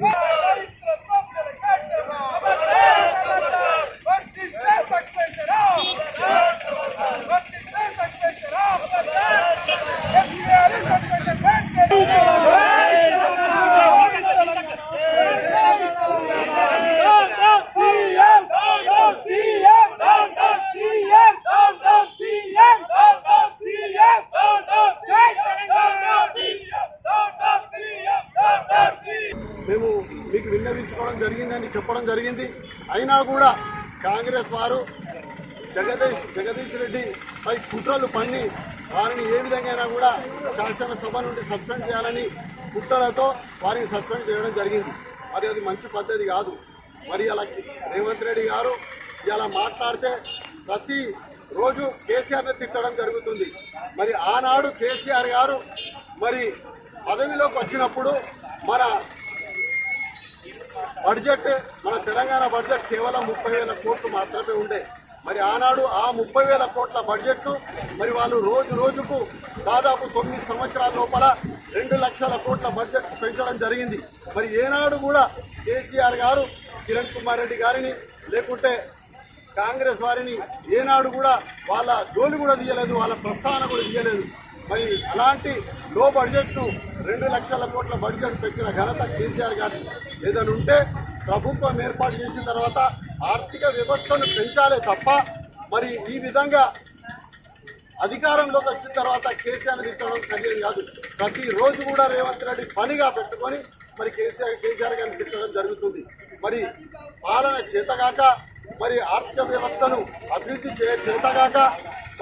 Yeah. మేము మీకు విన్నవించుకోవడం జరిగిందని చెప్పడం జరిగింది. అయినా కూడా కాంగ్రెస్ వారు జగదీష్ జగదీష్ రెడ్డి పై కుట్రలు పన్ని వారిని ఏ విధంగా కూడా శాసనసభ నుండి సస్పెండ్ చేయాలని కుట్రలతో వారిని సస్పెండ్ చేయడం జరిగింది. మరి అది మంచి పద్ధతి కాదు. మరి అలా రేవంత్ రెడ్డి గారు ఇలా మాట్లాడితే ప్రతి రోజు కేసీఆర్ని తిట్టడం జరుగుతుంది. మరి ఆనాడు కేసీఆర్ గారు మరి పదవిలోకి వచ్చినప్పుడు మన బడ్జెట్ మన తెలంగాణ బడ్జెట్ కేవలం ముప్పై వేల కోట్లు మాత్రమే ఉండే. మరి ఆనాడు ఆ ముప్పై వేల కోట్ల బడ్జెట్ను మరి వాళ్ళు రోజు రోజుకు దాదాపు తొమ్మిది సంవత్సరాల లోపల రెండు లక్షల కోట్ల బడ్జెట్ పెంచడం జరిగింది. మరి ఏనాడు కూడా కేసీఆర్ గారు కిరణ్ కుమార్ రెడ్డి గారిని లేకుంటే కాంగ్రెస్ వారిని ఏనాడు కూడా వాళ్ళ జోలి కూడా తీయలేదు వాళ్ళ ప్రస్థానం కూడా తీయలేదు. మరి అలాంటి లో బడ్జెట్ను రెండు లక్షల కోట్ల బడ్జెట్ పెంచిన ఘనత కేసీఆర్ గారి. ఏదైనా ఉంటే ప్రభుత్వం ఏర్పాటు చేసిన తర్వాత ఆర్థిక వ్యవస్థను పెంచాలే తప్ప మరి ఈ విధంగా అధికారంలోకి వచ్చిన తర్వాత కేసీఆర్ తిట్టడం సరైనది కాదు. ప్రతిరోజు కూడా రేవంత్ రెడ్డి పనిగా పెట్టుకొని మరి కేసీఆర్ కేసీఆర్ గారిని తిట్టడం జరుగుతుంది. మరి పాలన చేతగాక మరి ఆర్థిక వ్యవస్థను అభివృద్ధి చే చేతగాక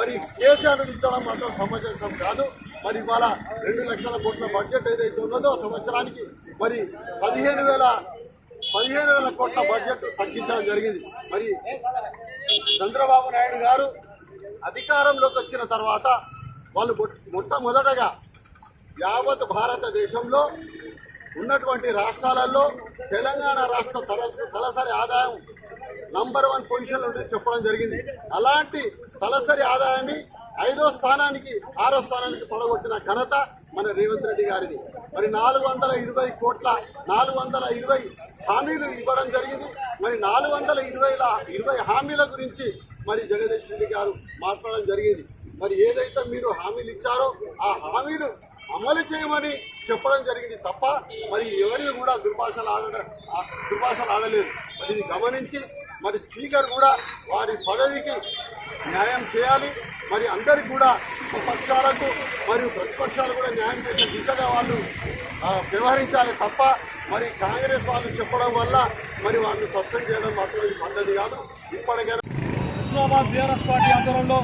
మరి కేసీఆర్ తిట్టడం మాత్రం సమంజసం కాదు. మరి ఇవాళ రెండు లక్షల కోట్ల బడ్జెట్ ఏదైతే ఉన్నదో సంవత్సరానికి మరి పదిహేను వేల పదిహేను వేల కోట్ల బడ్జెట్ తగ్గించడం జరిగింది. మరి చంద్రబాబు నాయుడు గారు అధికారంలోకి వచ్చిన తర్వాత వాళ్ళు మొట్టమొదటగా యావత్ భారతదేశంలో ఉన్నటువంటి రాష్ట్రాలలో తెలంగాణ రాష్ట్ర తలసరి ఆదాయం నంబర్ వన్ పొజిషన్లో చెప్పడం జరిగింది. అలాంటి తలసరి ఆదాయాన్ని ఐదో స్థానానికి ఆరో స్థానానికి పడగొట్టిన ఘనత మన రేవంత్ రెడ్డి గారిది. మరి నాలుగు వందల ఇరవై కోట్ల నాలుగు వందల ఇరవై హామీలు ఇవ్వడం జరిగింది. మరి నాలుగు వందల ఇరవైల ఇరవై హామీల గురించి మరి జగదీష్ రెడ్డి గారు మాట్లాడడం జరిగింది. మరి ఏదైతే మీరు హామీలు ఇచ్చారో ఆ హామీలు అమలు చేయమని చెప్పడం జరిగింది తప్ప మరి ఎవరిని కూడా దుర్భాషలు ఆడ ఆ దుర్భాషలు ఆడలేదు. మరి ఇది గమనించి మరి స్పీకర్ కూడా వారి పదవికి న్యాయం చేయాలి. మరి అందరికి కూడా పక్షాలకు మరియు ప్రతిపక్షాలు కూడా న్యాయం చేసే దిశగా వాళ్ళు వ్యవహరించాలి తప్ప మరి కాంగ్రెస్ వాళ్ళు చెప్పడం వల్ల మరి వాళ్ళని సస్పెండ్ చేయడం మాత్రం ఇది పద్ధతి కాదు. ఇప్పటికైనా ఇస్లామాబాద్ బీఆర్ఎస్ పార్టీ ఆందోళనలో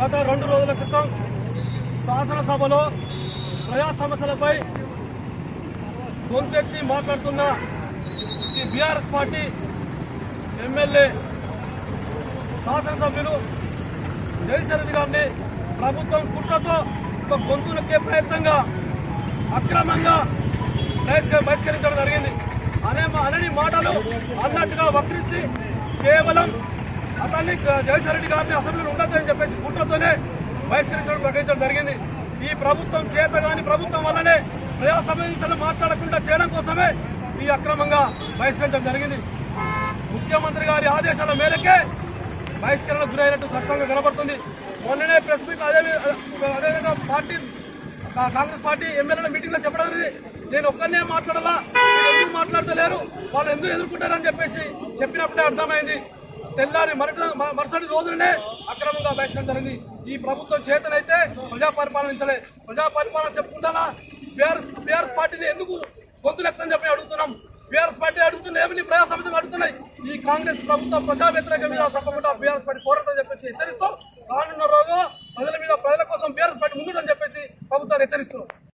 గత రెండు రోజుల క్రితం శాసనసభలో ప్రజా సమస్యలపై గొంతెత్తి మాట్లాడుతున్న ఈ బీఆర్ఎస్ పార్టీ ఎమ్మెల్యే శాసనసభ్యులు జయశరణ్ రెడ్డి గారిని ప్రభుత్వం కుట్రతో ఒక గొంతు నొక్కే ప్రయత్నంగా అక్రమంగా బహిష్కరించడం జరిగింది. అనే మా- అనని మాటలు అన్నట్టుగా వక్రించి కేవలం అతన్ని జగన్మోహన్ రెడ్డి గారిని అసెంబ్లీలో ఉండొద్దని చెప్పేసి కుట్రతోనే బహిష్కరించడం ప్రకటించడం జరిగింది. ఈ ప్రభుత్వం చేత కానీ ప్రభుత్వం వల్లనే ప్రజా సమస్యలు మాట్లాడకుండా చేయడం కోసమే ఈ అక్రమంగా బహిష్కరించడం జరిగింది. ముఖ్యమంత్రి గారి ఆదేశాల మేరకే బహిష్కరణ గురైనట్టు స్పష్టంగా కనబడుతుంది. మొన్ననే ప్రెస్ మీట్ అదే అదేవిధంగా పార్టీ కాంగ్రెస్ పార్టీ ఎమ్మెల్యేల మీటింగ్లో చెప్పడం జరిగింది నేను ఒక్కనే మాట్లాడాలా? ఎందుకు మాట్లాడతలేరు? వాళ్ళు ఎందుకు ఎదుర్కొంటారని చెప్పేసి చెప్పినప్పుడే అర్థమైంది. తెల్లారి మరటి మరుసటి రోజులనే అక్రమంగా బహిష్కరణ జరిగింది. ఈ ప్రభుత్వం చేతనైతే ప్రజా పరిపాలనించలే ప్రజా పరిపాలన చెప్పుకుంటారా బీఆర్ బీఆర్ పార్టీని ఎందుకు గొంతులెత్తని చెప్పి అడుగుతున్నాం? బీఆర్ఎస్ పార్టీ అడుగుతున్న ఏమని ప్రజా సమస్యలు అడుగుతున్నాయి? ఈ కాంగ్రెస్ ప్రభుత్వం ప్రజా వ్యతిరేక మీద తప్పకుండా బీఆర్ఎస్ పార్టీ పోరాటం చెప్పేసి హెచ్చరిస్తూ రానున్న రోజు ప్రజల మీద ప్రజల కోసం బీఆర్ఎస్ పార్టీ ముందుందని చెప్పేసి ప్రభుత్వాన్ని హెచ్చరిస్తున్నాం.